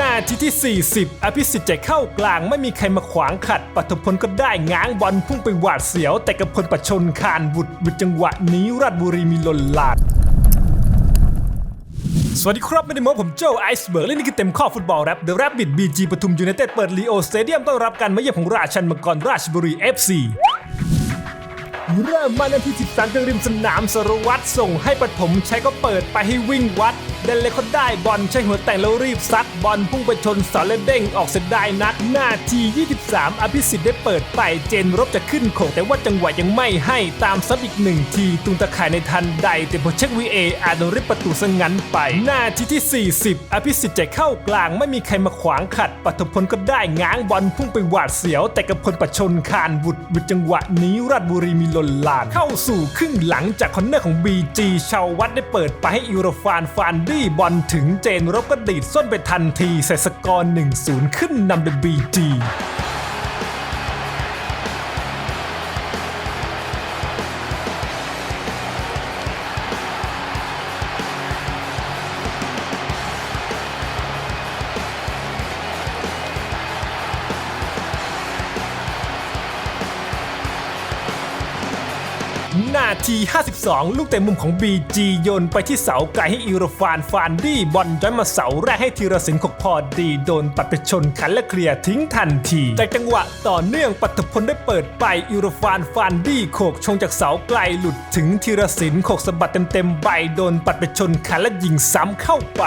หน้าที่ที่ 40 อภิสิทธิ์ใจเข้ากลางไม่มีใครมาขวางขัดปัทพลก็ได้ง้างบอลพุ่งไปหวาดเสียว แต่กับพลประชนคานบุดบุดจังหวะนี้ราชบุรีมีลนลาดสวัสดีครับ ไม่ได้โม้ผมโจไอซ์เบิร์กและนี่คือเต็มข้อฟุตบอลแรปเดอะแรปบิดบีจีปทุมยูไนเต็ดเปิดลีโอสเตเดียมต้อนรับการมาเยือนของราชันมังกรราชบุรี FC เริ่มมานาที13จากริมสนามสรวัตรส่งให้ปฐมชัยก็เปิดไปให้วิ่งวัด เดนเล็กเขาได้บอลใช้หัวแต่งแล้วรีบซัดบอลพุ่งไปชนเสาและเด้งออกเสียดายนักหน้าที 23 อภิสิทธิ์ได้เปิดไปเจนรบจะขึ้นโขงแต่ว่าจังหวะยังไม่ให้ตามซับอีกหนึ่งทีตุงตะข่ายในทันใด แต่พอเช็ควีเออาจโดนริบประตูซะงั้นไป หน้าทีที่ 40 อภิสิทธิ์ใจเข้ากลางไม่มีใครมาขวางขัดปัทพลก็ได้ง้างบอลพุ่งไปหวาดเสียว แต่กับพลประชนคานบุดบุดจังหวะนี้ราชบุรีมีลนลาน เข้าสู่ครึ่งหลังจากคอนเนอร์ของ BG ชาววัดได้เปิดไปให้อิโรฟานฟานดี้บอลถึงเจนรบก็ดีดส้นไปทันทีใส่สกอร์1-0 ขึ้นนำโดย BG นาที 52 ลูกเตะมุมของ BG โยนไปที่เสาไกลให้อิโรฟานฟานดี้บอลย้อนมาเสาแรกให้ธีรศิลป์ขกพอดีโดนปัดไปชนขันและเคลียร์ทิ้งทันทีแต่จังหวะต่อเนื่องปัตพลได้เปิดไปอิโรฟานฟานดี้โขกชงจากเสาไกลหลุดถึงธีรศิลป์โขกสะบัดเต็มๆใบโดนปัดไปชนขันและยิงซ้ำเข้าไป